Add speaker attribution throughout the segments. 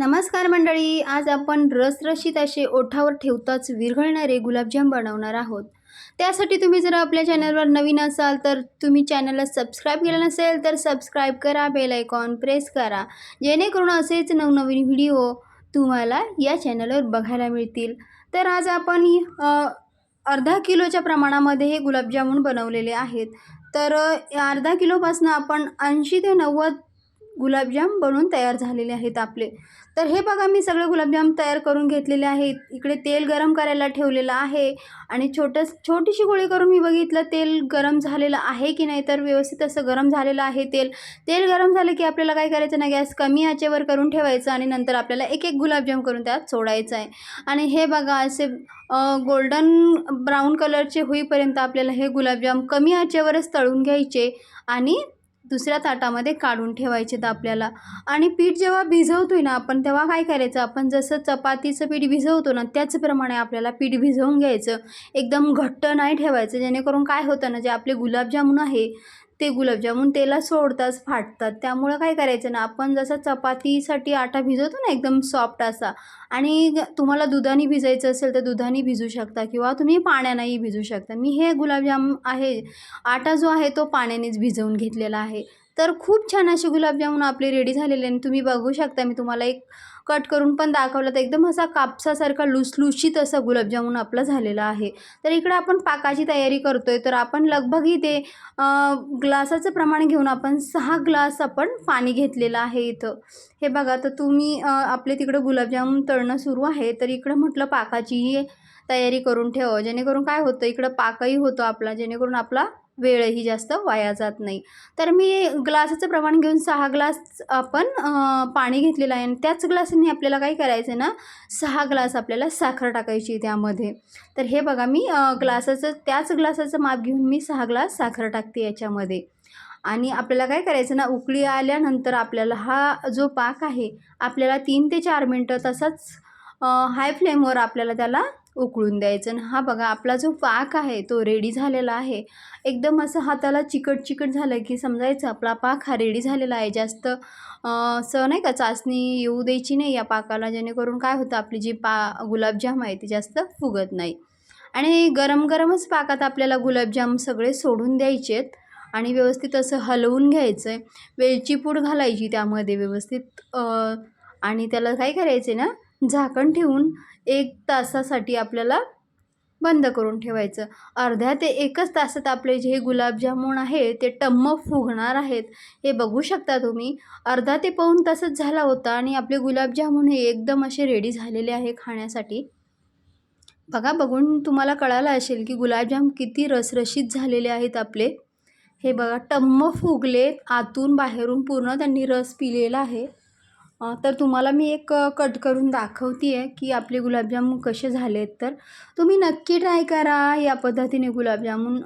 Speaker 1: नमस्कार मंडळी आज आपण रसरशीत असे ओठावर ठेवताच विरघळणारे गुलाबजाम बनवणार आहोत. त्यासाठी तुम्ही जर आपल्या चॅनलवर नवीन असाल तर तुम्ही चॅनलला सबस्क्राईब केलं नसेल तर सबस्क्राईब करा बेल आयकॉन प्रेस करा. जेणेकरून असेच नवनवीन व्हिडिओ तुम्हाला या चॅनलवर बघायला मिळतील. तर आज आपण अर्धा किलोच्या प्रमाणामध्ये हे गुलाबजामुन बनवलेले आहेत. तर अर्धा किलोपासून आपण ऐंशी ते नव्वद गुलाबजाम बनवून तयार झालेले आहेत आपले. तर हे बघा मी सगळे गुलाबजाम तयार करून घेतलेले आहेत इकडे तेल गरम करायला ठेवलेलं आहे आणि छोटं छोटीशी गोळी करून मी बघितलं तेल गरम झालेलं आहे की नाही? तर व्यवस्थित असं गरम झालेलं आहे तेल. तेल गरम झालं की आपल्याला काय करायचं ना गॅस कमी आचेवर करून ठेवायचं आणि नंतर आपल्याला एक एक गुलाबजाम करून त्यात सोडायचं आहे. आणि हे बघा असे गोल्डन ब्राऊन कलरचे होईपर्यंत आपल्याला हे गुलाबजाम कमी आचेवरच तळून घ्यायचे आणि दुसऱ्या ताटामध्ये काढून ठेवायचे आहेत आपल्याला. आणि पीठ जेव्हा भिजवतो आहे ना आपण तेव्हा काय करायचं? आपण जसं चपातीचं पीठ भिजवतो ना त्याचप्रमाणे आपल्याला पीठ भिजवून घ्यायचं. एकदम घट्ट नाही ठेवायचं जेणेकरून काय होतं ना जे आपले गुलाबजामुन आहे ते गुलाबजामुन तेलात सोडताच फाटतात. त्यामुळं काय करायचं ना आपण जसं चपातीसाठी आटा भिजवतो ना एकदम सॉफ्ट असा आणि तुम्हाला दुधाने भिजायचं असेल तर दुधाने भिजू शकता किंवा तुम्ही पाण्यानेही भिजू शकता. मी हे गुलाबजाम आहे आटा जो आहे तो पाण्यानेच भिजवून घेतलेला आहे. तर खूप छान असे गुलाबजामुन आपले रेडी झालेले आणि तुम्ही बघू शकता मी तुम्हाला एक कट करून पण दाखवलं. तर एकदम असा कापसासारखा लुसलुशीत असा गुलाबजामुन आपला झालेला आहे. तर इकडं आपण पाकाची तयारी करतोय. तर आपण लगभग इथे ग्लासाचं प्रमाण घेऊन आपण सहा ग्लास आपण पाणी घेतलेलं आहे इथं. हे बघा तर तुम्ही आपले तिकडं गुलाबजामुन तळणं सुरू आहे. तर इकडं म्हटलं पाकाचीही तयारी करून ठेव. जेणेकरून काय होतं इकडं पाकही होतो आपला. जेणेकरून आपला वेळही जास्त वाया जात नाही. तर मी ग्लासाचं प्रमाण घेऊन सहा ग्लास आपण पाणी घेतलेलं आहे. आणि त्याच ग्लासने आपल्याला काय करायचं आहे ना सहा ग्लास आपल्याला साखर टाकायची त्यामध्ये. तर हे बघा मी ग्लासाचं त्याच ग्लासाचं माप घेऊन मी सहा ग्लास साखर टाकते याच्यामध्ये. आणि आपल्याला काय करायचं ना उकळी आल्यानंतर आपल्याला हा जो पाक आहे आपल्याला तीन ते चार मिनटं तसाच हाय फ्लेमवर आपल्याला त्याला उकळून द्यायचं. आणि हा बघा आपला जो पाक आहे तो रेडी झालेला आहे. एकदम असं हाताला चिकट चिकट झालं की समजायचं आपला पाक हा रेडी झालेला आहे. जास्त असं नाही का चाचणी येऊ द्यायची नाही या पाकाला जेणेकरून काय होतं आपली जी पा गुलाबजाम आहे ती जास्त फुगत नाही. आणि गरम गरमच पाकात आपल्याला गुलाबजाम सगळे सोडून द्यायचेत आणि व्यवस्थित असं हलवून घ्यायचं आहे वेलची पूड घालायची त्यामध्ये व्यवस्थित आणि त्याला काय करायचे ना झाकण ठेवून एक तासासाठी आपल्याला बंद करून ठेवायचं. अर्ध्या ते एकच तासात आपले जे गुलाबजामुन आहे ते टम्म फुगणार आहेत. हे बघू शकता तुम्ही. अर्धा ते पाऊण तासच झाला होता आणि आपले गुलाबजामुन हे एकदम असे रेडी झालेले आहे खाण्यासाठी. बघा बघून तुम्हाला कळालं असेल की गुलाबजाम किती रसरशीत झालेले आहेत आपले. हे बघा टम्म फुगले आतून बाहेरून पूर्ण त्यांनी रस पिलेला आहे. तर तुम्हाला मी एक कट करून दाखवते आहे की आपले गुलाबजामुन कसे झाले आहेत तर. तुम्ही नक्की ट्राय करा या पद्धतीने गुलाबजामुन.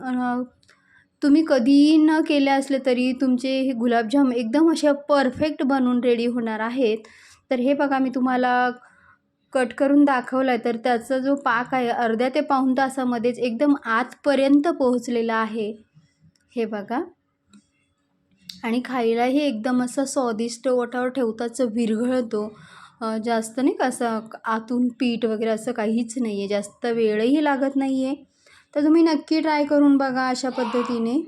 Speaker 1: तुम्ही कधीही न केले असले तरी तुमचे हे गुलाबजाम एकदम असे परफेक्ट बनून रेडी होणार आहेत. तर हे बघा मी तुम्हाला कट करून दाखवलं आहे तर त्याचा जो पाक आहे अर्ध्या ते पाऊण तासामध्येच एकदम आतपर्यंत पोहोचलेला आहे. हे बघा. आणि खायलाही एकदम असं स्वादिष्ट ओठावर ठेवताच विरघळतो. जास्त नाही का असं आतून पीठ वगैरे असं काहीच नाही आहे जास्त वेळही लागत नाही आहे तर तुम्ही नक्की ट्राय करून बघा अशा पद्धतीने.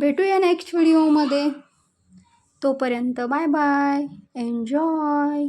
Speaker 1: भेटूया नेक्स्ट व्हिडिओमध्ये तोपर्यंत बाय बाय. एन्जॉय